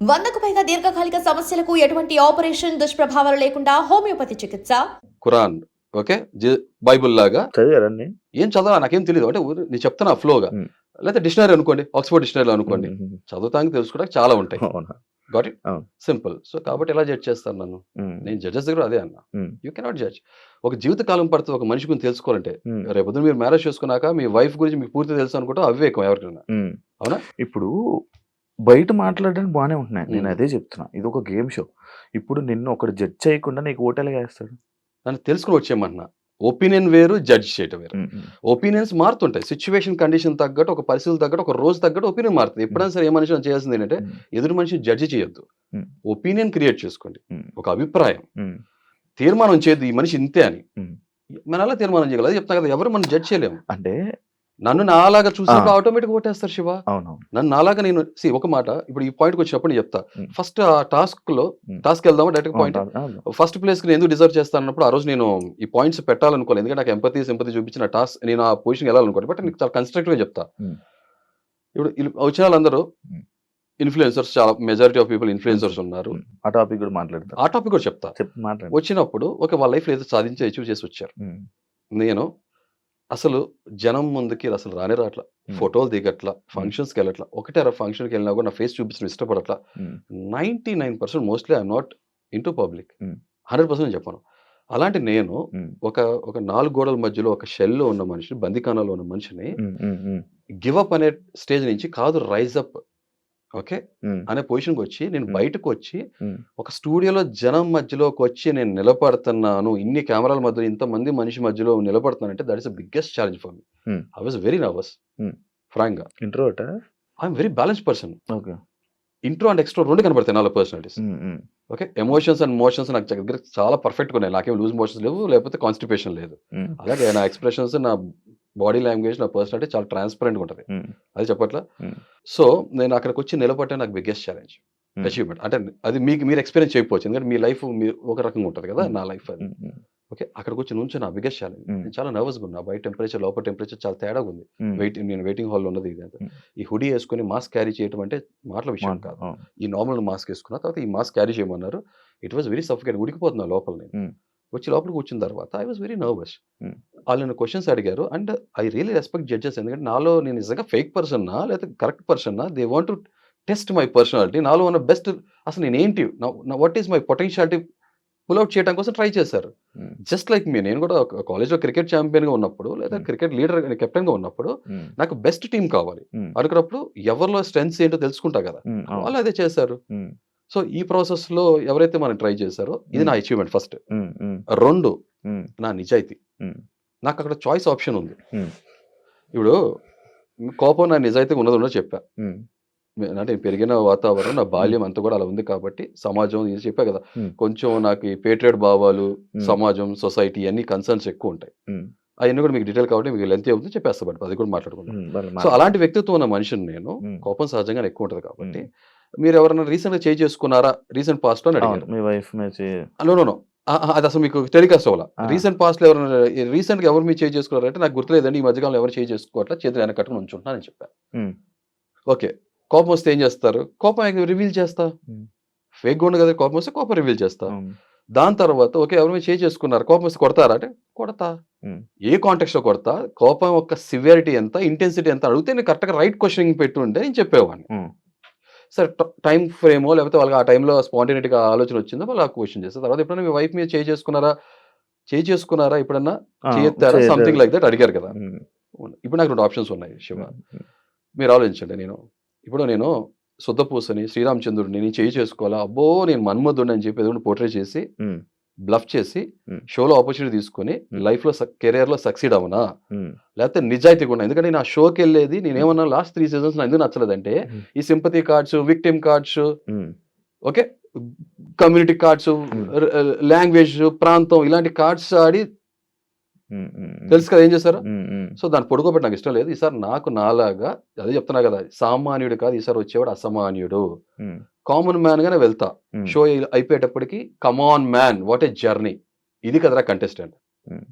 వందకు పైగా దీర్ఘకాలిక సమస్యలకు ఎటువంటి ఆపరేషన్ దుష్ప్రభావాలు లేకుండా హోమియోపతి చికిత్స? ఖురాన్ ఓకే? బైబుల్ లాగా? చదివారండి. ఏం చదవాలి? నాకేం తెలియదు అంటే నేను చెప్తున్నా ఫ్లోగా. Hmm. లేకపోతే డిక్షనరీ అనుకోండి ఆక్స్ఫర్డ్ డిక్షనరీ అనుకోండి. చదువుతానికి తెలుసుకోవడానికి చాలా ఉంటాయి. అవునా? గాట్ ఇట్ అవును. సింపుల్ సో కాబట్టి ఎలా జడ్జ్ చేస్తాను నన్ను? నేను జడ్జెస్ దగ్గర అదే అన్న. యూ కెనాట్ జడ్జ్ ఒక జీవితకాలం పడుతుంది ఒక మనిషి గురించి తెలుసుకోవాలంటే రేపొద్దు మీరు మ్యారేజ్ చేసుకున్నాక మీ వైఫ్ గురించి మీకు పూర్తి తెలుసు అనుకుంటే అవివేకం ఎవరికైనా. అవునా? ఇప్పుడు బయట మాట్లాడడానికి బాగానే ఉంటున్నాయి. నేను. అదే చెప్తున్నా. ఇది ఒక గేమ్ షో. ఇప్పుడు నిన్ను ఒకటి జడ్జ్ చేయకుండా నీకు ఓటేలాగా వేస్తాడు? నన్ను తెలుసుకుని వచ్చేయమన్నా ఒపీనియన్ వేరు జడ్జ్ చేయటం వేరు. ఒపీనియన్స్ మారుతుంటాయి. సిచ్యువేషన్ కండిషన్ తగ్గట్టు ఒక పరిస్థితులు తగ్గట్టు ఒక రోజు తగ్గట్టు ఒపీనియన్ మారుతుంది. ఎప్పుడైనా సరే ఏ మనిషి మనం చేయాల్సింది ఏంటంటే ఎదురు మనిషిని జడ్జి చేయొద్దు. ఒపీనియన్ క్రియేట్ చేసుకోండి. ఒక అభిప్రాయం. తీర్మానం చేయద్దు ఈ మనిషి ఇంతే అని. మనం అలా తీర్మానం చేయగలదు చెప్తా కదా ఎవరు మనం జడ్జ్ చేయలేము. అంటే నన్ను నాలాగా చూసినప్పుడు. ఆటోమేటిక్ ఓటేస్తారు శివ. నన్ను నాలాగా నేను సి ఒక మాట ఇప్పుడు ఈ పాయింట్కి వచ్చినప్పుడు నేను చెప్తా. ఫస్ట్ ఆ టాస్క్లో. టాస్క్ వెళ్దామా? Direct point. ఫస్ట్ ప్లేస్కి నేను ఎందుకు డిజర్వ్ చేస్తాను అన్నప్పుడు ఆ రోజు నేను ఈ పాయింట్స్ పెట్టాలనుకోలేదు. ఎందుకంటే నాకు ఎంపతి సింపతి చూపించిన టాస్క్ నేను ఆ పొజిషన్ వెళ్ళాలనుకోండి బట్ నీకు చాలా కన్స్ట్రక్టివ్గా చెప్తా. ఇప్పుడు వచ్చిన వాళ్ళందరూ. ఇన్ఫ్లుయెన్సర్స్ చాలా మెజారిటీ ఆఫ్ పీపుల్ ఇన్ఫ్లుయెన్సర్స్ ఉన్నారు. ఆ టాపిక్ కూడా మాట్లాడతా. ఆ టాపిక్ కూడా చెప్తా. వచ్చినప్పుడు ఒక వాళ్ళ లైఫ్ ఏదో సాధించి అచీవ్ చేసి వచ్చారు. నేను అసలు జనం ముందుకి అసలు రానే రాట్లా. ఫోటోలు దిగట్లా ఫంక్షన్స్కి వెళ్ళట్లా ఒకటే ఫంక్షన్కి వెళ్ళినా కూడా నా ఫేస్ చూపించడం ఇష్టపడట్లా. Ninety nine percent mostly I'm not into public. Hundred percent చెప్పాను. అలాంటి నేను ఒక ఒక నాలుగు గోడల మధ్యలో ఒక షెల్లో ఉన్న మనిషిని బందికానాలో ఉన్న మనిషిని గివ్ అప్ అనే స్టేజ్ నుంచి కాదు రైజ్ అప్. ఓకే? అనే పొజిషన్కి వచ్చి నేను. బయటకు వచ్చి ఒక స్టూడియోలో జనం మధ్యలోకి వచ్చి నేను నిలబడుతున్నాను ఇన్ని కెమెరాల మధ్యలో ఇంతమంది మనిషి మధ్యలో నిలబడుతున్నానంటే that is the biggest challenge for me. I was very nervous. ఫ్రాంక్గా ఇంట్రోవర్టా? I'm very balance person. Okay. Intro and extro రెండు కనబడతాయి నాలో personalities. Okay? Emotions and motions నాకు దగ్గర చాలా పర్ఫెక్ట్గా ఉన్నాయి. నాకేం లూజ్ మోషన్స్ లేవు లేకపోతే కాన్స్టిపేషన్ లేదు. అలాగే నా ఎక్స్ప్రెషన్స్ నా బాడీ లాంగ్వేజ్ నా పర్సనాలిటీ చాలా ట్రాన్స్పరెంట్గా ఉంటుంది. అది చెప్పట్లా. సో నేను అక్కడికి వచ్చి నిలబట్టే నాకు బిగ్గెస్ట్ ఛాలెంజ్. అచీవ్మెంట్ అంటే అది మీకు మీరు ఎక్స్పీరియన్స్ చేయకపోవచ్చు. ఎందుకంటే మీ లైఫ్ మీరు ఒక రకంగా ఉంటుంది కదా. నా లైఫ్ అది. ఓకే? అక్కడికి వచ్చి నుంచి నా బిగ్గెస్ట్ ఛాలెంజ్. నేను చాలా నర్వస్గా ఉన్నా. బయట టెంపరేచర్ లోపల టెంపరేచర్ చాలా తేడాగా ఉంది. ఉమ్, వెయిట్ నేను వెయిటింగ్ హాల్లో ఉన్నది ఇది అంతా. ఈ హుడీ వేసుకొని మాస్క్ క్యారీ చేయడం అంటే మాటల విషయం కాదు. ఈ నార్మల్ మాస్క్ వేసుకున్న తర్వాత ఈ మాస్క్ క్యారీ చేయమన్నారు. ఇట్ వాస్ వెరీ సఫికేట్ ఉడికిపోతున్నా లోపల నేను. వచ్చి లోపలికి వచ్చిన తర్వాత ఐ వాస్ వెరీ నర్వస్. వాళ్ళు నన్ను క్వశ్చన్స్ అడిగారు. And I really respect judges ఎందుకంటే నాలో నేను నిజంగా ఫేక్ పర్సన్నా లేకపోతే correct పర్సన్నా they want to test my personality. నాలో ఉన్న బెస్ట్ అసలు నేను ఏంటి? What is my potentiality pull out చేయడం కోసం ట్రై చేశారు. జస్ట్ లైక్ మీ నేను కూడా కాలేజ్లో క్రికెట్ ఛాంపియన్గా ఉన్నప్పుడు లేదా Hmm. క్రికెట్ లీడర్ కెప్టెన్గా ఉన్నప్పుడు ఉమ్, నాకు బెస్ట్ టీం కావాలి. ఉమ్, అనుకున్నప్పుడు ఎవరిలో స్ట్రెంగ్స్ ఏంటో తెలుసుకుంటా కదా. అవును. వాళ్ళు అదే చేశారు. సో ఈ ప్రాసెస్లో ఎవరైతే మనం ట్రై చేశారో ఇది నా అచీవ్మెంట్ ఫస్ట్ రెండు నా నిజాయితీ. నాకు అక్కడ చాయిస్ ఆప్షన్ ఉంది. Hmm. ఇప్పుడు కోపం నా నిజాయితీ ఉన్నది ఉన్నదో చెప్పా. మే- అంటే పెరిగిన వాతావరణం నా బాల్యం అంతా కూడా అలా ఉంది కాబట్టి సమాజం ఇది చెప్పా కదా. Hmm. కొంచెం నాకు ఈ పేట్రియట్ భావాలు Hmm. సమాజం సొసైటీ అన్ని కన్సర్న్స్ ఎక్కువ ఉంటాయి. అవన్నీ కూడా మీకు డీటెయిల్ కాబట్టి మీకు లెంత్ అవుతుంది చెప్పేస్తా బట్ అది కూడా మాట్లాడుకుంటాం సో అలాంటి వ్యక్తిత్వం ఉన్న మనిషిని నేను కోపం సహజంగా ఎక్కువ ఉంటుంది కాబట్టి మీరు ఎవరైనా రీసెంట్గా చేంజ్ చేసుకున్నారా? రీసెంట్ పాస్ట్లో అని అడిగారు మీ వైఫ్ నో నో అది అసలు మీకు టెలికాస్ట్ అవ్వాల ఆ. రీసెంట్ పాస్ట్లో ఎవరైనా రీసెంట్గా ఎవరు మీరు చేంజ్ చేసుకున్నారంటే నాకు గుర్తులేదండి ఈ మధ్యకాలంలో ఎవరు చేంజ్ చేసుకోవట్లా చేతులు వెనక కట్టుకుని ఉంచుంటున్నానని చెప్పాను ఉమ్, ఓకే. కోపం వస్తే ఏం చేస్తారు? కోపం రివీల్ చేస్తా. ఫేక్ ఉండు కదా కోపం వస్తే కోపం రివీల్ చేస్తా. దాని తర్వాత ఓకే ఎవరు మీరు చేంజ్ చేసుకున్నారు? కోపం వస్తే కొడతారా? అంటే కొడతా. ఏ కాంటెక్స్ట్లో కొడతా? కోపం యొక్క సివియారిటీ ఎంత ఇంటెన్సిటీ ఎంత? అడిగితే నేను కరెక్ట్గా రైట్ క్వశ్చనింగ్ పెట్టుంటే నేను చెప్పేవాడిని. సరే టైం ఫ్రేమో లేకపోతే వాళ్ళకి ఆ టైంలో స్పాంటేనిటీగా ఆలోచన వచ్చిందో వాళ్ళు ఆ క్వశ్చన్ చేస్తారు తర్వాత ఎప్పుడైనా మీ వైఫ్ మీద చేంజ్ చేసుకున్నారా? చేంజ్ చేసుకున్నారా ఎప్పుడన్నా? చేయొద్దు. సంథింగ్ లైక్ దట్ అడిగారు కదా. ఇప్పుడు నాకు రెండు ఆప్షన్స్ ఉన్నాయి శివ. మీరు ఆలోచించండి నేను. ఇప్పుడు నేను శుద్ధపూసని శ్రీరామచంద్రుడిని నేను చేయి చేసుకోవాలా? అబ్బో నేను మన్మధుడిని అని చెప్పి ఏదో పోర్ట్రేట్ చేసి బ్లఫ్ చేసి. షోలో ఆపర్చునిటీ తీసుకొని. లైఫ్లో కెరియర్లో సక్సీడ్ అవనా లేకపోతే నిజాయితీగా ఉన్నా ఎందుకంటే నేను ఆ షోకి వెళ్ళేది నేను ఏమన్నా లాస్ట్ త్రీ సీజన్స్ ఎందుకు నచ్చలేదంటే. ఈ sympathy cards victim cards okay? Community cards language ప్రాంతం ఇలాంటి కార్డ్స్ ఆడి తెలుసు కదా ఏం చేశారు? సో దాన్ని పొడుకోబెట్టి నాకు ఇష్టం లేదు. ఈసారి నాకు నాలాగా అదే చెప్తున్నా కదా సామాన్యుడు కాదు ఈసారి వచ్చేవాడు అసామాన్యుడు. కామన్ మ్యాన్ గానే వెళ్తా. Show అయిపోయేటప్పటికి come on man what a journey ఇది కదరా కంటెస్టెంట్ Hmm.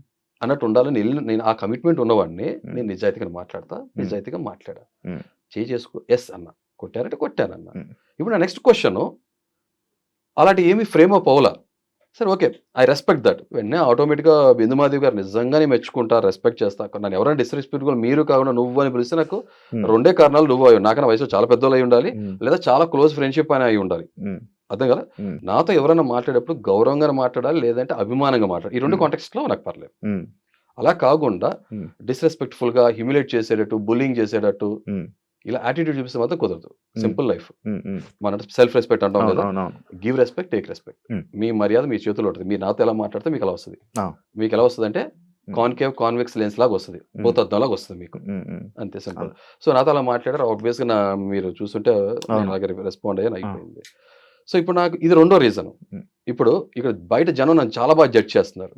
అన్నట్టు ఉండాలని వెళ్ళి- నేను ఆ కమిట్మెంట్ ఉన్నవాడిని Hmm. నేను నిజాయితీగా మాట్లాడతా నిజాయితీగా మాట్లాడా. Hmm. చేసుకో ఎస్ అన్న. కొట్టారంటే కొట్టానన్న Hmm. ఇప్పుడు నా నెక్స్ట్ క్వశ్చన్ అలాంటి ఏమి ఫ్రేమ్ అప్ అవ్వాల. సరే ఓకే. I respect that. వెంటనే ఆటోమేటిక్గా బిందుమాదేవి గారు నిజంగానే మెచ్చుకుంటా రెస్పెక్ట్ చేస్తా. నన్ను ఎవరైనా డిస్రెస్పెక్ట్ కూడా మీరు కాకుండా నువ్వు అని పిలిస్తే నాకు. రెండే కారణాలు నువ్వు అయ్యి నాకన్నా వయసు చాలా పెద్దోళ్ళు అయి ఉండాలి లేదా చాలా క్లోజ్ ఫ్రెండ్షిప్ అని అయి ఉండాలి. అర్థం కదా? నాతో ఎవరైనా మాట్లాడేటప్పుడు గౌరవంగా మాట్లాడాలి లేదంటే అభిమానంగా మాట్లాడాలి. ఈ రెండు Hmm. కాంటెక్స్ట్లో నాకు పర్లేదు. అలా కాకుండా. డిస్రెస్పెక్ట్ఫుల్గా హ్యూమిలేట్ చేసేటట్టు బుల్లింగ్ చేసేటట్టు. ఇలా యాటిట్యూడ్ చూపిస్తే మాత్రం కుదరదు. Simple life. మన సెల్ఫ్ రెస్పెక్ట్ అంటాం కదా. Give respect take respect. మీ మర్యాద మీ చేతిలో ఉంటుంది. మీరు నాతో ఎలా మాట్లాడితే మీకు ఎలా వస్తుంది. మీకు ఎలా వస్తుంది అంటే. కాన్కేవ్ కాన్వెక్స్ లెన్స్ లాగా వస్తుంది. భూతద్దం లాగా వస్తుంది మీకు. అంతే సింపుల్ సో నాతో అలా మాట్లాడారు. ఆబ్వియస్గా మీరు చూస్తుంటే రెస్పాండ్ అయ్యాను అయిపోయింది. సో ఇప్పుడు నాకు ఇది రెండో రీజన్. ఇప్పుడు ఇక్కడ బయట జనం నన్ను చాలా బాగా జడ్జ్ చేస్తున్నారు.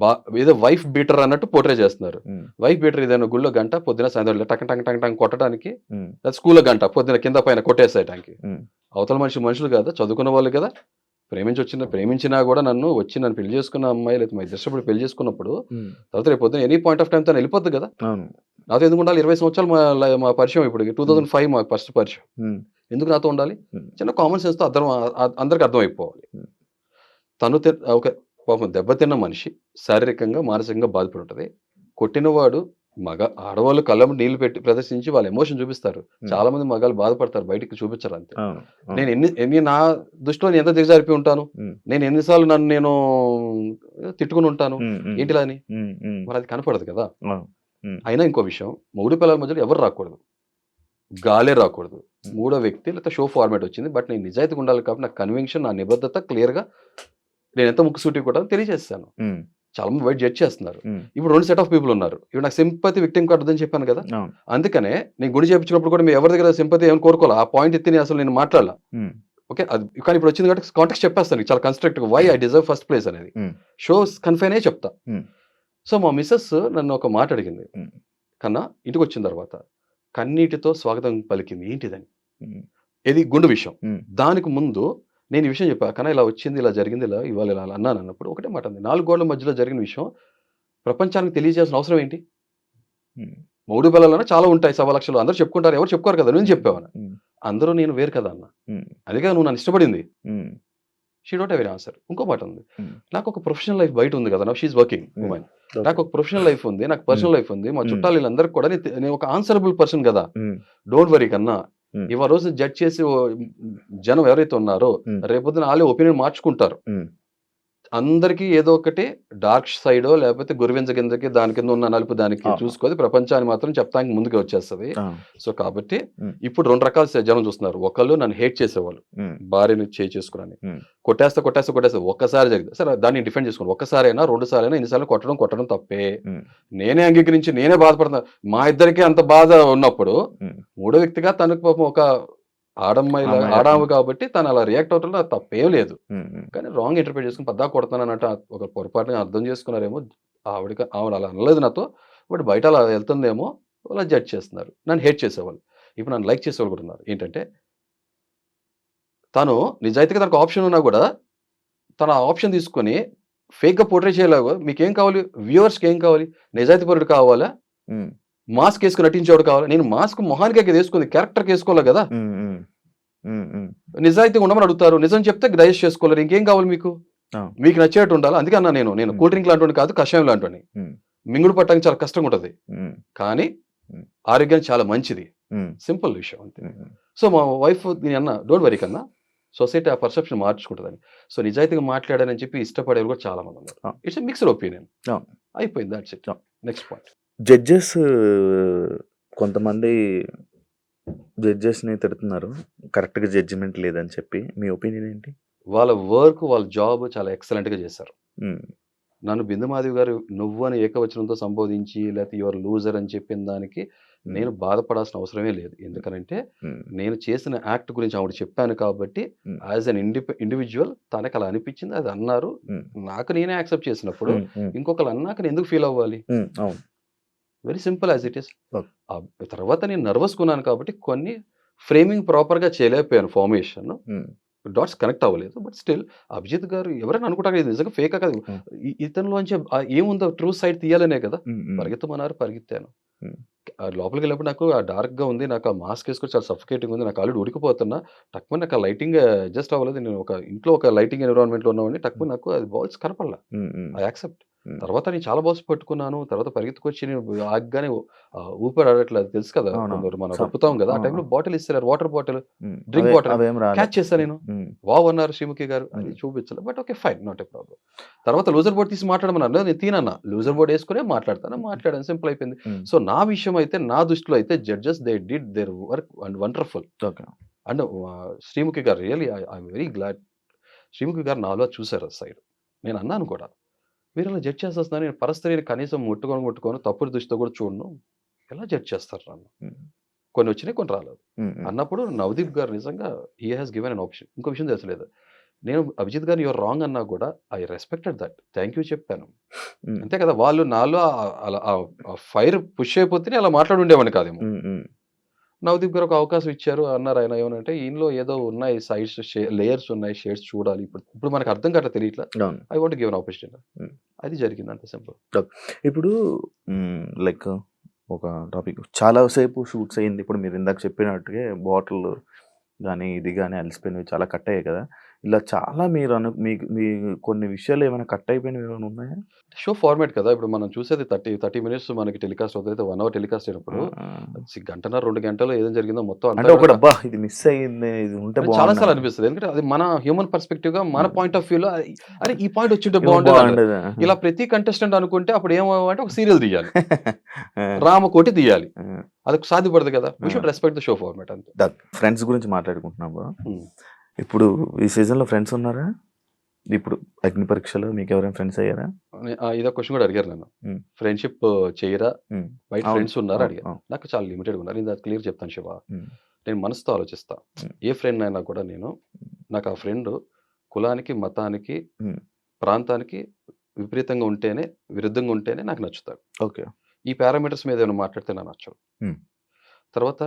బా ఏదో వైఫ్ బీటర్ అన్నట్టు పోర్ట్రే చేస్తున్నారు. వైఫ్ బీటర్ ఏదైనా గుళ్ళో గంట పొద్దున సాయంత్రం టంక టంక టంక టంక కొట్టడానికి స్కూల్లో గంట పొద్దున కింద పైన కొట్టేసేయడానికి. అవతల మనిషి మనుషులు కదా చదువుకున్న వాళ్ళు కదా. ప్రేమించి వచ్చిన ప్రేమించినా కూడా నన్ను వచ్చి నన్ను పెళ్ళి చేసుకున్న అమ్మాయి లేదా మా ఇద్దరు పెళ్ళి చేసుకున్నప్పుడు. తర్వాత రేపు పొద్దున ఎనీ పాయింట్ ఆఫ్ టైం తను వెళ్ళిపోద్ది కదా. నాతో ఎందుకు ఉండాలి? ఇరవై సంవత్సరాలు మా మా పరిచయం ఇప్పుడు టూ థౌసండ్ ఫైవ్ మా ఫస్ట్ పరిచయం. ఎందుకు నాతో ఉండాలి. చిన్న కామన్ సెన్స్తో అర్థం అందరికి అర్థం అయిపోవాలి. తను ఒక పాపం దెబ్బతిన్న మనిషి శారీరకంగా మానసికంగా బాధపడి ఉంటుంది కొట్టినవాడు మగ ఆడవాళ్ళు కళ్ళం నీళ్ళు పెట్టి ప్రదర్శించి వాళ్ళ ఎమోషన్ చూపిస్తారు. చాలా మంది మగాళ్ళు బాధపడతారు బయటికి చూపించరు అంతే. నేను ఎన్ని ఎన్ని నా దృష్టిలో నేను ఎంత దిగజారిపోయి ఉంటాను. నేను ఎన్నిసార్లు నన్ను నేను తిట్టుకుని ఉంటాను? ఏంటిలా అని. మరి అది కనపడదు కదా. అయినా ఇంకో విషయం మూడు పిల్లల మధ్యలో ఎవరు రాకూడదు. గాలే రాకూడదు. మూడో వ్యక్తి లేకపోతే షో ఫార్మాట్ వచ్చింది బట్ నేను నిజాయితీగా ఉండాలి కాబట్టి నా కన్విక్షన్ నా నిబద్ధత క్లియర్గా నేను ఎంత ముక్కుసూటి కూడా తెలియజేస్తాను. చాలా మంది బయట జడ్జ్ చేస్తున్నారు. ఇప్పుడు రెండు సెట్ ఆఫ్ పీపుల్ ఉన్నారు. ఇప్పుడు నాకు సింపతి విక్టింగ్ కార్డు అని చెప్పాను కదా. అందుకనే నేను గుడి చేయించినప్పుడు కూడా మీరు ఎవరి దగ్గర సింపతి ఏమైనా కోరుకోవాలి? ఆ పాయింట్ ఎత్తి నేను అసలు నేను మాట్లాడాల. ఓకే? అది కానీ ఇప్పుడు వచ్చింది కాబట్టి కాంటాక్ట్ చెప్పేస్తాను చాలా constructive why I deserve first place అనేది. షోస్ కన్ఫైన్ అయ్యే చెప్తా. సో మా మిస్సెస్ నన్ను ఒక మాట అడిగింది. కన్నా ఇంటికి వచ్చిన తర్వాత కన్నీటితో స్వాగతం పలికింది. ఏంటిదని? ఇది గుండు విషయం. దానికి ముందు నేను ఈ విషయం చెప్పా కన్నా ఇలా వచ్చింది ఇలా జరిగింది ఇలా ఇవాళ ఇలా అన్నాను అన్నప్పుడు ఒకటే మాట ఉంది నాలుగు గోడల మధ్యలో జరిగిన విషయం ప్రపంచానికి తెలియజేయాల్సిన అవసరం ఏంటి? మూడు పిల్లలన్నా చాలా ఉంటాయి సవా లక్షలు అందరూ చెప్పుకుంటారు ఎవరు చెప్పుకోరు కదా నేను చెప్పావని అందరూ నేను వేరు కదా అన్న. అందుకే నువ్వు నన్ను ఇష్టపడింది. షీ డోంట్ హ్యావ్ ఆన్సర్ ఇంకో మాట ఉంది. నాకు ఒక ప్రొఫెషనల్ లైఫ్ బయట ఉంది కదా నా షీఈ్ వర్కింగ్. ఉమెన్. నాకు ఒక ప్రొఫెషనల్ లైఫ్ ఉంది నాకు పర్సనల్ లైఫ్ ఉంది మా. చుట్టాలు వీళ్ళందరికీ కూడా నేను- ఒక ఆన్సరబుల్ పర్సన్ కదా. డోంట్ వరీ కన్నా. ఇవాళ రోజు జడ్జ్ చేసి జనం ఎవరైతే ఉన్నారో. రేపొద్దున వాళ్ళే ఒపీనియన్ మార్చుకుంటారు. అందరికీ ఏదో ఒకటి డార్క్ సైడో లేకపోతే గురువించ కిందకి దాని కింద ఉన్న నలుపు దానికి. చూసుకొని ప్రపంచాన్ని మాత్రం చెప్తానికి ముందుకు వచ్చేస్తుంది. సో కాబట్టి. ఇప్పుడు రెండు రకాల జనం చూస్తున్నారు ఒకళ్ళు నన్ను హేట్ చేసేవాళ్ళు భార్యని చేయి చేసుకుని Hmm. కొట్టేస్తే కొట్టేస్తే కొట్టేస్తే ఒక్కసారి జరిగింది సరే దాన్ని డిఫెండ్ చేసుకోండి ఒక్కసారైనా రెండు సార్లైనా ఎన్నిసార్లు కొట్టడం కొట్టడం తప్పే. నేనే అంగీకరించి నేనే బాధపడుతున్నా మా ఇద్దరికి అంత బాధ ఉన్నప్పుడు. మూడో వ్యక్తిగా తనకు పాపం ఒక ఆడమ్మాయి. ఆడాము కాబట్టి తను అలా రియాక్ట్ అవటంలో తప్పేం లేదు. కానీ రాంగ్ ఇంటర్ప్రిట్ చేసుకుని పద్దా కొడతాను అన్నట్టు ఒక పొరపాటుగా అర్థం చేసుకున్నారేమో ఆవిడకి ఆవిడ అలా అనలేదు నాతో బట్ బయట అలా వెళ్తుందేమో అలా జడ్జ్ చేస్తున్నారు. నన్ను హేట్ చేసేవాళ్ళు. ఇప్పుడు నన్ను లైక్ చేసేవాళ్ళు కూడా ఉన్నారు. ఏంటంటే తను నిజాయితీగా తనకు ఆప్షన్ ఉన్నా కూడా తన ఆప్షన్ తీసుకొని ఫేక్గా పోర్ట్రే చేయలేవు. మీకేం కావాలి? వ్యూవర్స్కి ఏం కావాలి? నిజాయితీ పరుడు కావాలా? మాస్క్ వేసుకుని నటించేవాడు కావాలి. నేను మాస్క్ మొహానికి వేసుకుంది క్యారెక్టర్కి వేసుకోవాలి కదా. నిజాయితీగా ఉండమని అడుగుతారు. నిజం చెప్తే డైజెస్ట్ చేసుకోలేరు. ఇంకేం కావాలి మీకు. మీకు నచ్చేట్టు ఉండాలి? అందుకే అన్నా నేను. నేను. కూల్ డ్రింక్ లాంటి కాదు కషాయం లాంటి. మింగుడు పట్టడానికి చాలా కష్టంగా ఉంటుంది. కానీ. ఆరోగ్యానికి చాలా మంచిది. సింపుల్ విషయం అంతే. సో మా వైఫ్ నేను అన్న డోంట్ వరీ కన్నా సొసైటీ ఆ పర్సెప్షన్ మార్చుకుంటుందని. సో నిజాయితీగా మాట్లాడానని చెప్పి ఇష్టపడేవారు కూడా చాలా మంది ఉన్నారు. It's mixed opinion. అయిపోయింది that's it. Next point judges కొంతమంది జడ్జెస్ని తిడుతున్నారు. కరెక్ట్గా జడ్జిమెంట్ లేదని చెప్పి. మీ ఒపీనియన్ ఏంటి? వాళ్ళ వర్క్ వాళ్ళ జాబ్ చాలా excellent గా చేశారు నన్ను బిందుమాధవి గారు నువ్వు అని ఏకవచనంతో సంబోధించి లేకపోతే యువర్ లూజర్ అని చెప్పిన దానికి నేను బాధపడాల్సిన అవసరమే లేదు. ఎందుకనంటే నేను చేసిన యాక్ట్ గురించి ఆవిడ చెప్పాను కాబట్టి. యాజ్ అన్ ఇండిపె ఇండివిజువల్ తనకు అలా అనిపించింది. అది అన్నారు. నాకు నేనే యాక్సెప్ట్ చేసినప్పుడు ఇంకొకరు అన్నాక నేను ఎందుకు ఫీల్ అవ్వాలి? అవును. Very simple as it is. తర్వాత నేను నర్వస్ కొన్నాను కాబట్టి కొన్ని ఫ్రేమింగ్ ప్రాపర్గా చేయలేకపోయాను ఫార్మేషన్ డాట్స్ కనెక్ట్ అవ్వలేదు బట్ స్టిల్ అభిజిత్ గారు ఎవరైనా అనుకుంటారు ఇది నిజంగా ఫేక్ కాదు Hmm. ఇతనిలోంచి ఏముందో ట్రూ సైడ్ తీయాలనే కదా ఉమ్, ఉమ్, పరిగెత్తమన్నారు పరిగెత్తాను Hmm. ఆ లోపలికి వెళ్ళినప్పుడు నాకు ఆ డార్క్‌గా ఉంది. నాకు ఆ మాస్క్ ఏసుకొని చాలా సఫోకేటింగ్ ఉంది. నాకు ఆల్రెడీ ఉడికిపోతున్నా. టక్కుమని నాకు ఆ లైటింగ్ అడ్జస్ట్ అవ్వలేదు. నేను ఒక ఇంట్లో ఒక లైటింగ్ ఎన్విరాన్మెంట్‌లో ఉన్నవాడిని. టక్కుమని నాకు అది బాల్స్ కనపడల. I accept. తర్వాత నేను చాలా బాల్స్ పట్టుకున్నాను. తర్వాత పరిగెత్తుకొచ్చి నేను ఆగగానే ఊపిరి ఆడట్లేదు తెలుసు కదా! మనం రప్పుతాం కదా! ఆ! టైంలో బాటిల్ ఇస్తారు. Water bottle. డ్రింక్ వాటర్ రాలే. క్యాచ్ చేశా నేను. వావ్! అన్నారు శ్రీముఖి గారు. అది. చూపించలే. But okay fine. Not a problem. తర్వాత లూజర్ బోర్డ్ తీసి మాట్లాడమన్నారు. నేను తీనన్నా. లూజర్ బోర్డ్ ఏసుకొనే మాట్లాడతాను. మాట్లాడాను. సింపుల్ అయిపోయింది. సో, నా విషయం అయితే నా దృష్టిలో అయితే judges they did their work and wonderful. And Sreemukhi garu really I I am very glad. Sreemukhi garu నాలో చూసారు సైడ్. నేను అన్నాను కూడా. మీరు అలా జడ్జ్ చేసేస్తున్నారు. నేను పరస్త్రీని కనీసం ముట్టుకోను, ముట్టుకోను. తప్పుడు దృష్టితో కూడా చూడను. ఎలా జడ్జ్ చేస్తారు నన్ను? కొన్ని వచ్చినాయి. కొన్ని రాలేదు. అన్నప్పుడు నవదీప్ గారు నిజంగా he has given an option. ఇంకో విషయం తెలుసలేదు. నేను అభిజిత్ గారిని యూ ఆర్ రాంగ్ అన్నా కూడా I respected that. Thank you చెప్పాను. అంతే కదా! వాళ్ళు నాలో ఫైర్ పుష్ అయిపోతేనే అలా మాట్లాడి ఉండేవాడిని కాదేమో. నవదీప్ గారు ఒక అవకాశం ఇచ్చారు. అన్నారు ఆయన ఏమనంటే ఈయనలో ఏదో ఉన్నాయి సైడ్స్ లేయర్స్ ఉన్నాయి. షేడ్స్ చూడాలి. ఇప్పుడు ఇప్పుడు మనకు అర్థం కావట్లే తెలియట్లా. I want give an opportunity. అది జరిగింది అంతే సింపుల్. ఇప్పుడు. లైక్ ఒక టాపిక్ చాలా సేపు షూట్స్ అయింది. ఇప్పుడు మీరు ఇందాక చెప్పినట్టుగే బాటిల్ గాని, ఇది గాని అలిసిపోయినవి చాలా కట్ అయ్యాయి కదా! ఇలా చాలా మీరు అను మీకు మీ కొన్ని విషయాలు ఏమైనా కట్ అయిపోయినవి ఏమైనా ఉన్నాయా? షో ఫార్మాట్ కదా! ఇప్పుడు మనం చూసేది 30, 30 మినిట్స్ మనకి టెలికాస్ట్ అవుతది. 1 అవర్ టెలికాస్ట్ అయినప్పుడు గంటన్నర, 2 గంటల్లో ఏం జరిగిందో మొత్తం అంటే అబ్బా! ఇది మిస్ అయింది. ఇది ఉంటే చాలా సార్లు అని. అనిపిస్తది. ఎందుకంటే అది మన హ్యూమన్ పర్స్పెక్టివ్‌గా మన హ్మ్. పాయింట్ ఆఫ్ వ్యూలో అరే! ఈ పాయింట్ వచ్చుంటే. ఆహా! ఇలా ప్రతి కంటెస్టెంట్ అనుకుంటే అప్పుడు ఏమవ్వాలంటే ఒక సీరియల్ తీయాలి. ఆ! రామకోటి తీయాలి. అది సాధ్యపడదు కదా! We! Should respect the show format అంతే. ఫ్రెండ్స్ గురించి మాట్లాడుకుంటున్నాము. ఇప్పుడు ఈ సీజన్‌లో ఫ్రెండ్స్ ఉన్నారా? ఇప్పుడు అగ్ని పరీక్షలో మీకు ఎవరైనా ఫ్రెండ్స్ అయ్యారా? ఇదో క్వెషన్ కూడా అడిగారు నన్ను. ఫ్రెండ్‌షిప్ చేయరా? బయట. ఫ్రెండ్స్ ఉన్నారా? అడిగారు. నాకు చాలా లిమిటెడ్‌గా ఉన్నారు. నేను క్లియర్ చెప్తాను శివ. నేను మనసుతో ఆలోచిస్తా. ఏ ఫ్రెండ్ అయినా కూడా నేను నాకు ఆ ఫ్రెండ్ కులానికి, మతానికి. ప్రాంతానికి విపరీతంగా ఉంటేనే, విరుద్ధంగా ఉంటేనే నాకు నచ్చుతాడు. ఓకే. ఈ పారామీటర్స్ మీద ఏమైనా మాట్లాడితే నాకు నచ్చవు. హ్మ్. తర్వాత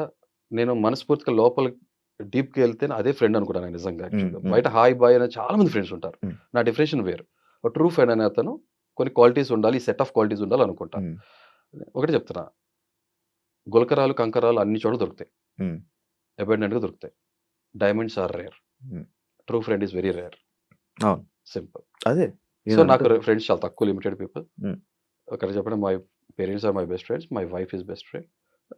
నేను మనస్ఫూర్తిగా లోపలికి డీప్‌గా ఎళ్తేనే అదే ఫ్రెండ్ అనుకుంటాను నిజంగా. బయట హాయ్, బాయ్ అనే చాలా మంది ఫ్రెండ్స్ ఉంటారు. నా డెఫినిషన్ వేరు. ట్రూ ఫ్రెండ్ అనే అతను కొన్ని క్వాలిటీస్ ఉండాలి. సెట్ ఆఫ్ క్వాలిటీస్ ఉండాలనుకుంటా. హ్మ్. ఒకటే చెప్తున్నా. గులకరాలు, కంకరాలు అన్ని చోట్ల దొరుకుతాయి. అబండెంట్‌గా దొరుకుతాయి. Diamonds are rare. True friend is very rare. Simple. అదే. సో, నాకు ఫ్రెండ్స్ చాలా తక్కువ లిమిటెడ్ పీపుల్. ఒకటి చెప్పడం my parents are my best friends. My wife is best friend.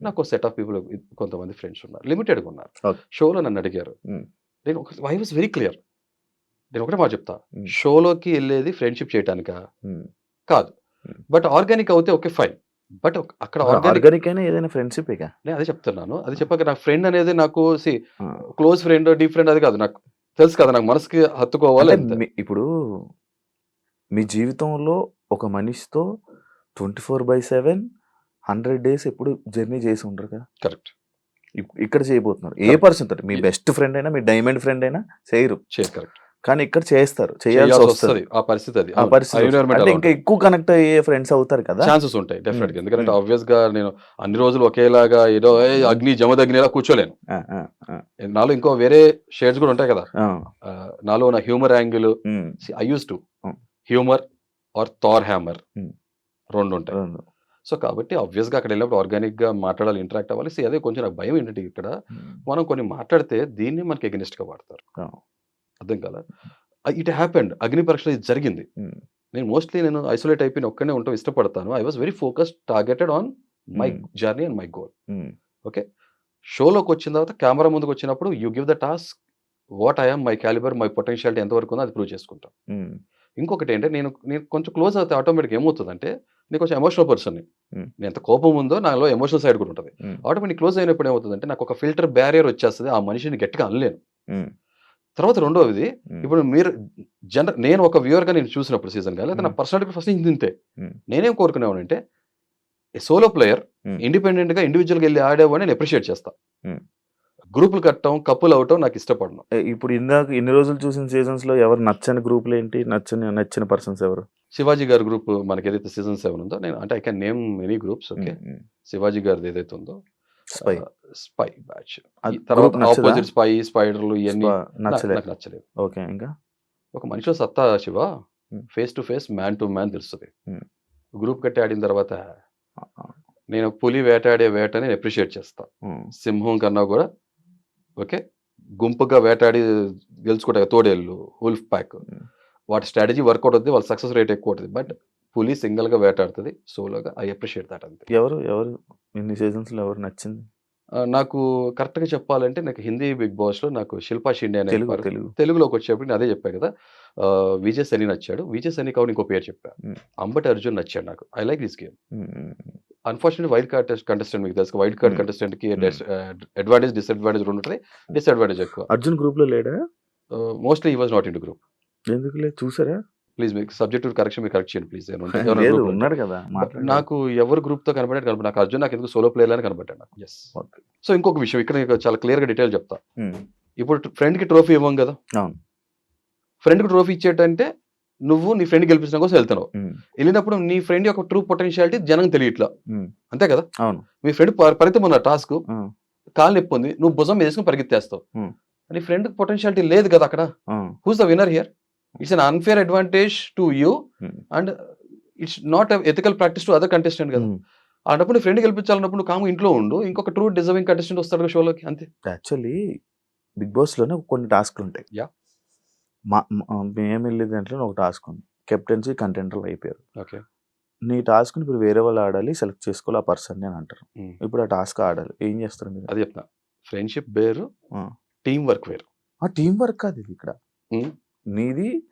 నాకు సెట్ ఆఫ్ పీపుల్ కొంతమంది ఫ్రెండ్స్ ఉన్నారు. లిమిటెడ్‌గా ఉన్నారు. షోలో నన్ను అడిగారు. నేను ఒక ఐ వాస్ వెరీ క్లియర్. నేను ఒకటే మాట చెప్తా. షోలోకి ఎళ్ళేది ఫ్రెండ్‌షిప్ చేయటానికా? హ్మ్. కాదు. బట్ ఆర్గానిక్ అవుతే ఓకే ఫైన్. బట్ అక్కడ! ఆర్గానిక్ అయినా ఏదైనా ఫ్రెండ్‌షిప్పేగా. నేను అదే చెప్తున్నాను. అది చెప్పాక నా ఫ్రెండ్ అనేది నాకు see! Close friend, deep friend అది కాదు. నాకు తెలుసు కదా! నాకు మనసుకి హత్తుకోవాలి ఇప్పుడు మీ జీవితంలో ఒక మనిషితో 24/7 100 డేస్ ఎప్పుడు జర్నీ చేసి ఉండరుగా? కరెక్ట్. ఇప్ ఇక్కడ చేయబోతున్నారు. ఏ కరెక్ట్. పర్సన్ తోటి మీ బెస్ట్ ఫ్రెండ్ అయినా, మీ డైమండ్ ఫ్రెండ్ అయినా చేయరు. కరెక్ట్. కానీ ఇక్కడ చేస్తారు. చేయాల్సి వస్తది. ఆ పరిస్థితి అది. ఆ పరిస్థితి అంటే ఇంకా. ఎక్కువ కనెక్ట్ అయ్యే ఫ్రెండ్స్ అవుతారు కదా! ఛాన్సెస్ ఉంటాయి హ్మ్. డెఫినిట్‌గా. ఎందుకంటే హ్మ్. ఆబ్వియస్‌గా నేను అన్ని రోజులు ఒకేలాగా ఏదో అగ్ని జమదగ్నిలా కూర్చోలేను. నాలో ఇంకో వేరే షేడ్స్ కూడా ఉంటాయి కదా! నాలో ఉన్న humour angle I used to. Humour or Thor hammer. 2 ఉంటాయి. 2 సో, కాబట్టి ఆబ్వియస్‌గా అక్కడెళ్ళినప్పుడు ఆర్గానిక్‌గా మాట్లాడాలి, ఇంటరాక్ట్ అవ్వాలి. సీ అదే కొంచెం నాకు భయం ఏంటంటే ఇక్కడ. మనం కొన్ని మాట్లాడితే దీన్ని మనకి ఎగనెస్ట్‌గా వాడతారు. అర్థం కాలా? It happened. అగ్ని పరీక్షలో ఇది జరిగింది. నేను మోస్ట్‌లీ నేను ఐసోలేట్ అయిపోయి నేను ఒక్కడినే ఉండటం ఇష్టపడతాను. I was very focused targeted on my. Journey and my goal. Okay. షోలోకొచ్చిన తర్వాత camera ముందుకొచ్చినప్పుడు you give the task what I am, my calibre, my potentiality ఎంతవరకు ఉందో అది ప్రూవ్ చేసుకుంటా. ఇంకొకటి ఏంటంటే నేను నేను కొంచెం క్లోజ్ అవుతే ఆటోమేటిక్‌గా ఏమవుతదంటే నేను కొంచెం ఎమోషనల్ పర్సన్‌ని. నేను ఎంత కోపం ఉందో నాలో ఎమోషనల్ సైడ్ కూడా ఉంటది. ఆటోమేటిక్ క్లోజ్ అయినప్పుడు ఏమవుతదంటే నాకు ఒక ఫిల్టర్ బ్యారియర్ వచ్చేస్తది. ఆ మనిషిని గట్టిగా అనలేను. తర్వాత హ్మ్. ఇప్పుడు మీరు జనర నేను ఒక వ్యూవర్‌గా నేను చూసినప్పుడు సీజన్‌గా లేదా నా. పర్సనాలిటీ ఫస్ట్ ఇంతే. నేనేం కోరుకునేవాడినంటే ఏ సోలో ప్లేయర్ హ్మ్. ఇండిపెండెంట్‌గా ఇండివిడ్యుయల్‌గా ఎళ్ళి ఆడేవాడిని నేను అప్రిషియేట్ చేస్తా. గ్రూపులు కట్టడం, కప్పులు అవ్వటం నాకు ఇష్టపడను. ఇప్పుడు ఇందాక ఇన్ని రోజులు చూసిన సీజన్స్‌లో ఎవరు నచ్చని గ్రూప్‌లేంటి? నచ్చని నచ్చిన పర్సన్స్ ఎవరు? శివాజీ గారి గ్రూప్ మనకేదైతే సీజన్ 7 ఉందో నేను అంటే I can name many groups okay. Shivaji గారిది ఏదైతే ఉందో స్పై. బ్యాచ్. తర్వాత? ఆపోజిట్ స్పై, స్పైడర్‌లు ఇయన్నీ స్పా నా నచ్చలే. నాకు నచ్చలేదు. ఓకే. ఇంకా? ఒక మనిషిలో సత్తా Shiva. Face to face, man to man తెలుస్తది. గ్రూప్ కట్టి ఆడిన తర్వాత! నేను పులి వేటాడే వేటని అప్రిషియేట్ చేస్తా సింహం కన్నా కూడా ఓకే? గుంపుగా వేటాడి గెలుచుకుంటాయి తోడేళ్ళు ఉల్ఫ్ ప్యాక్. Mm. వాటి స్ట్రాటజీ వర్కౌట్ అవుతుంది వాళ్ళ సక్సెస్ రేట్ ఎక్కువ ఉంటుంది బట్ పులి సింగిల్గా వేటాడుతుంది సోలోగా. ఐ అప్రిషియేట్ దాట్ అంతే. ఎవరు ఎవరు? ఇన్ని సీజన్స్లో ఎవరు నచ్చింది? నాకు కరెక్ట్గా చెప్పాలంటే నాకు హిందీ బిగ్ బాస్లో నాకు శిల్పా షిండే అనే తెలుగులోకి వచ్చేప్పుడు నేను అదే చెప్పా కదా విజయ్ సని నచ్చాడు. విజయ్ సని కావాలి ఇంకో పేరు చెప్పా. Mm. అంబటి అర్జున్ నచ్చాడు నాకు. I like this game. Um, unfortunate wild card contestant మీకు తెలుసు. Wild card. కంటెస్టెంట్కి. అడ్వాంటేజ్ డిసడ్వాంటేజ్ రెండు ఉంటుంది డిసడ్వాంటేజ్ ఎక్కువ. అర్జున్ గ్రూప్లో లేడా మోస్ట్లీ ఈ వాజ్ నాట్ ఇన్ గ్రూప్ ఎందుకు లేదు? చూసారా? ప్లీజ్ మీకు సబ్జెక్ట్ కరెక్షన్ మీరు కరెక్ట్ చేయండి ప్లీజ్ ఉన్నాడు కదా. నాకు ఎవరు గ్రూప్తో కనబడే కనబడి నాకు అర్జున్ నాకు ఎందుకు సోలో ప్లేయర్ అని కనబడ్డాడు నాకు. ఎస్. సో ఇంకొక విషయం ఇక్కడ చాలా క్లియర్గా డీటెయిల్ చెప్తా. ఉమ్, ఇప్పుడు ఫ్రెండ్కి ట్రోఫీ ఇవ్వం కదా. ఫ్రెండ్కి ట్రోఫీ ఇచ్చేటంటే నువ్వు నీ ఫ్రెండ్ గెలిపించడం కోసం వెళ్తున్నావు. వెళ్ళినప్పుడు నీ ఫ్రెండ్ యొక్క ట్రూ పొటెన్షియాలిటీ జనం తెలియట్లా. అంతే కదా? అవును. మీ ఫ్రెండ్ పరితం ఉన్న టాస్క్ కాలు నొప్పి ఉంది నువ్వు భుజం మీద వేసుకుని పరిగెత్తేస్తావు. నీ ఫ్రెండ్ పొటెన్షియాలిటీ లేదు కదా అక్కడ? Who's the winner here it's an unfair advantage to you. And it's not ethical practice to other contestant కదా. ఉమ్. అలాంటప్పుడు నీ ఫ్రెండ్ గెలిపించాలన్నప్పుడు నువ్వు కాము ఇంట్లో ఉండు ఇంకొక ట్రూ డిజర్వింగ్ కంటెస్టెంట్ వస్తాడు షోలోకి అంతే. యాక్చువల్లీ బిగ్ బాస్లోనే కొన్ని టాస్క్లు ఉంటాయి. Yeah. మా మేము వెళ్ళే దాంట్లో ఒక టాస్క్ ఉంది. కెప్టెన్సీ కంటెంటర్లు అయిపోయారు. ఓకే. నీ టాస్క్ ఇప్పుడు వేరే వాళ్ళు ఆడాలి సెలెక్ట్ చేసుకోవాలి ఆ పర్సన్ అని అంటారు. ఇప్పుడు ఆ టాస్క్ ఆడాలి. ఏం చేస్తారు మీరు? అది చెప్తా. ఫ్రెండ్షిప్ వేరు. టీం వర్క్ వేరు. ఆ టీం వర్క్ కాదు ఇది ఇక్కడ. నీది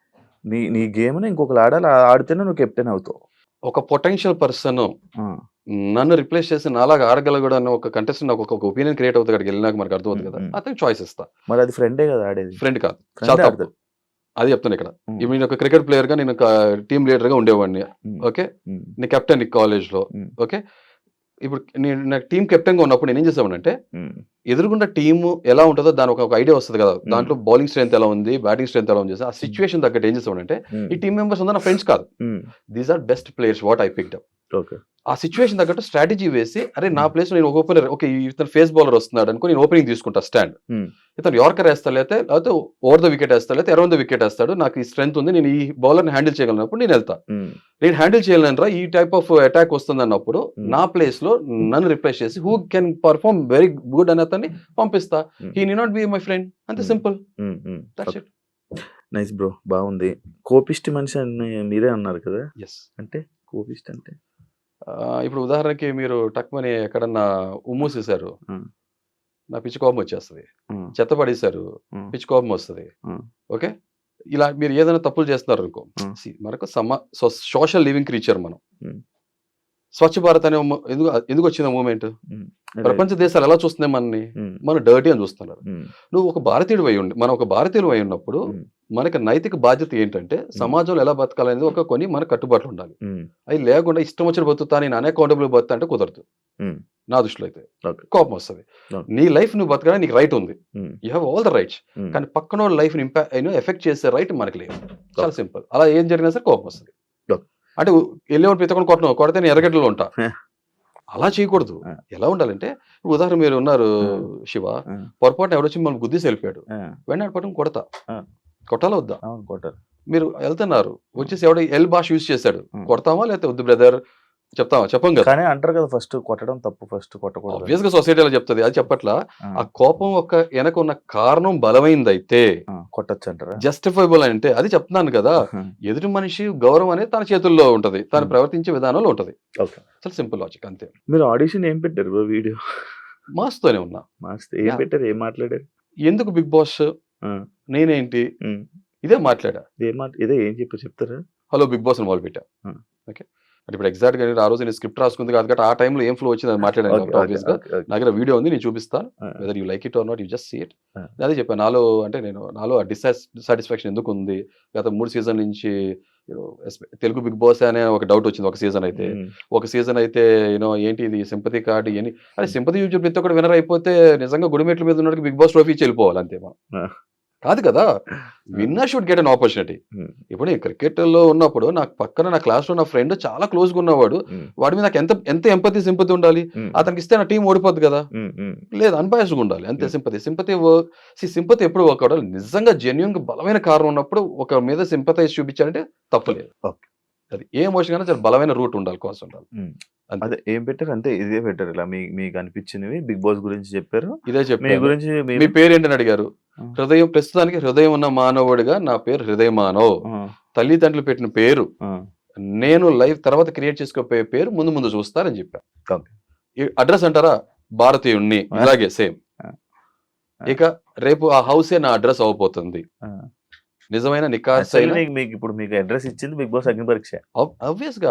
నీ నీ గేమ్ ఇంకొకరు ఆడాలి ఆడితేనే నువ్వు కెప్టెన్ అవుతావు. ఒక పొటెన్షియల్ పర్సన్ నన్ను రిప్లేస్ చేసి నాలాగా ఆడగలగడు అన్న ఒక కంటెస్టెంట్ నాకు ఒక ఒపీనియన్ క్రియేట్ అవుతుంది అక్కడికి వెళ్ళినాక మనకు అర్థమవుతుంది కదా. Hmm. అతనికి చాయిస్ ఇస్తా. మరి అది ఫ్రెండే కదా ఆడేది? ఫ్రెండ్ కాదు. అది చెప్తాను ఇక్కడ నేను ఒక క్రికెట్ ప్లేయర్గా నేను ఒక టీమ్ లీడర్గా ఉండేవాడిని. ఓకే. నేను కెప్టెన్ కాలేజ్లో. ఓకే ఇప్పుడు నేను నాకు టీం కెప్టెన్గా ఉన్నప్పుడు నేను ఏం Hmm. ఎదురుగుండా టీమ్ ఎలా ఉంటుందో దాని ఒక ఐడియా వస్తుంది కదా దాంట్లో బౌలింగ్ స్ట్రెంత్ ఎలా ఉంది బ్యాటింగ్ స్ట్రెంత్ ఎలా ఉంది ఆ సిచ్యువేషన్ తగ్గట్టు ఏం చేసామంటే. ఈ టీం మెంబర్స్ ఉందా నా ఫ్రెండ్స్ కాదు. These are best players what I picked okay ఆ సిచ్యువేషన్ తగ్గట్టు స్ట్రాటజీ వేసి అరే నా Hmm. ప్లేస్ నేను ఒక ఓపెనర్ ఓకే ఇతను ఫేస్ బౌలర్ వస్తున్నాడు అనుకో నేను ఓపెనింగ్ తీసుకుంటా స్టాండ్ Hmm. ఇతను యార్కర్ వేస్తా లేకపోతే లేకపోతే ఓవర్ ద వికెట్ వేస్తా లేకపోతే అరౌండ్ ద వికెట్ వేస్తాడు నాకు ఈ స్ట్రెంత్ ఉంది నేను ఈ బౌలర్ని హ్యాండిల్ చేయగలిగినప్పుడు నేను వెళ్తా Hmm. నేను హ్యాండిల్ చేయలేనరా ఈ టైప్ ఆఫ్ అటాక్ వస్తుంది అన్నప్పుడు. నా ప్లేస్లో నన్ను రిప్లేస్ చేసి who can perform very good అని అతన్ని పంపిస్తా. He need not be my friend అంతే. Simple. That's it nice bro బాగుంది కోపిష్టి మనిషి అని మీరే అన్నారు కదా ఎస్ అంటే కోపిష్టి అంటే ఇప్పుడు ఉదాహరణకి మీరు టక్మని ఎక్కడన్నా ఉమ్మూసేశారు. నా పిచ్చి కోపం వచ్చేస్తుంది. చెత్త పడేశారు. పిచ్చి కోపం వస్తుంది. ఓకే ఇలా మీరు ఏదైనా తప్పులు చేస్తున్నారు అనుకో మనకు సమా సోషల్ లివింగ్ క్రీచర్ మనం. స్వచ్ఛ భారత్ అనే ఎందుకు ఎందుకు వచ్చిన మూమెంట్ ప్రపంచ దేశాలు ఎలా చూస్తున్నాయి మనని. మనం డర్టీ అని చూస్తున్నారు. నువ్వు ఒక భారతీయుడు అయి ఉండి మనం ఒక భారతీయులు అయి ఉన్నప్పుడు. మనకి నైతిక బాధ్యత ఏంటంటే సమాజంలో ఎలా బతకాలనేది ఒక కొన్ని మన కట్టుబాట్లు ఉండాలి. అవి లేకుండా ఇష్టం వచ్చిన బతుకుతా నేను అన్అకౌంటబుల్ బతుకుతా అంటే కుదరదు. నా దృష్టిలో అయితే. కోపం వస్తుంది. నీ లైఫ్ నువ్వు బతకడానికి నీకు రైట్ ఉంది. You have all the rights. కానీ పక్కన వాళ్ళ లైఫ్ ఇంపాక్ట్ ఎఫెక్ట్ చేసే రైట్ మనకి లేదు చాలా సింపుల్ అలా ఏం జరిగినా సరే కోపం వస్తుంది. అంటే వెళ్ళేవాడు ప్రతి ఒక్కరు కొట్టను కొడితే నేను ఎర్రగడ్డలో ఉంటా. అలా చేయకూడదు. ఎలా ఉండాలంటే ఉదాహరణ మీరు ఉన్నారు. శివ. పొరపాటు ఎవడొచ్చి మనం గుద్దేసి వెళ్ళిపోయాడు. వెంటనే పట్టుకుని కొడతా. కొట్టాలా వద్దా కొట్టారు మీరు వెళ్తున్నారు వచ్చేసి ఎవడో ఎల్ భాష యూజ్ చేశాడు. కొడతామా లేకపోతే వద్దు బ్రదర్ చెప్తామా చెప్పం కదా. కానీ అంటారు కదా ఫస్ట్ కొట్టడం తప్పు ఫస్ట్ కొట్టకూడదు ఆబ్వియస్గా సొసైటీలో చెప్తుంది. అది చెప్పట్లా? ఆ, కోపం ఒక వెనక ఉన్న కారణం బలమైందైతే ఆ, కొట్టొచ్చు అంటారా? జస్టిఫైబుల్ అంటే అది చెప్తున్నాను కదా ఎదుటి మనిషి గౌరవం అనేది తన చేతుల్లో ఉంటది. తను. ప్రవర్తించే విధానంలో ఉంటది. చాలా సింపుల్ లాజిక్ అంతే. మీరు ఆడిషన్ ఏం పెట్టారు వీడియో? మాస్తోనే ఉన్నా. మాస్తే ఏం. పెట్టారు? ఏం మాట్లాడారు? ఎందుకు బిగ్ బాస్? నేనేంటి. ఇదే మాట్లాడా? ఇదే ఏం చెప్పి చెప్తారా? హలో బిగ్ బాస్ అని మొదలు పెట్టా. ఓకే. అంటే ఇప్పుడు ఎగ్జాక్ట్గా ఆ రోజు నేను స్క్రిప్ట్ రాసుకుంది కాదు కాబట్టి ఆ టైంలో ఏం ఫ్లో వచ్చింది అది మాట్లాడాను గా. నా దగ్గర వీడియో ఉంది నేను చూపిస్తాను ఆ, whether you like it or not you just see it. అదే చెప్పాను నాలో అంటే నేను నాలో డిసాటిస్ఫాక్షన్ ఎందుకు ఉంది? గత మూడు సీజన్ నుంచి తెలుగు బిగ్ బాస్ అనే ఒక డౌట్ వచ్చింది ఒక సీజన్ అయితే. ఉమ్, ఒక సీజన్ అయితే యూనో ఏంటి ఇది సింపతి కార్డు ఇవన్నీ అరే సింపతి యూజ్ ప్రతి ఒక్కటి వినర్ అయిపోతే నిజంగా గుడిమెట్ల మీద ఉన్నట్టు బిగ్ బాస్ ట్రోఫీ వెళ్ళిపోవాలి అంతే మనం. కాదు కదా. Winner should get an opportunity. ఇప్పుడు నేను క్రికెట్లో ఉన్నప్పుడు నాకు పక్కన నా క్లాస్లో నా ఫ్రెండ్ చాలా క్లోజ్గా ఉన్నవాడు వాడి మీద నాకు ఎంత ఎంత ఎంపతి సింపతి ఉండాలి? అతనికి ఇస్తే నా టీం ఓడిపోద్ది కదా. లేదు అన్బయాస్డ్గా ఉండాలి. అంతే. సింపతి సింపతి వర్క్ సింపతి ఎప్పుడు వర్క్ అవ్వాలి నిజంగా జెన్యున్ బలమైన కారణం ఉన్నప్పుడు ఒక మీద సింపతైజ్ చూపించాలంటే తప్పలేదు. అది ఏ ఎమోషన్ కన్నా చాలా బలమైన రూట్ ఉండాలి కోసం ఉండాలి. అదే ఏం పెట్టారు అంతే ఇదే పెట్టారు ఇలా మీ మీకు అనిపించినవి బిగ్ బాస్ గురించి చెప్పారు. ఇదే మీ చెప్పాను గురించి మీ పేరు ఏంటని అడిగారు. హృదయం ప్రస్తుతానికి హృదయం ఉన్న మానవుడిగా నా పేరు హృదయ మానవ్ తల్లిదండ్రులు పెట్టిన పేరు నేను లైఫ్ తర్వాత క్రియేట్ చేసుకోపోయే పేరు ముందు ముందు చూస్తారని చెప్పా. అడ్రస్ అంటారా? భారతీయుణ్ణి. ఆ. ఇలాగే సేమ్. ఇక రేపు ఆ హౌసే నా అడ్రస్ అవబోతుంది. ఆ. నిజమైన Actually నికార్సైన నీకు- మీకు ఇప్పుడు మీకు అడ్రస్ ఇచ్చింది బిగ్ బాస్ అగ్ని పరీక్ష ఆబ్వియస్గా.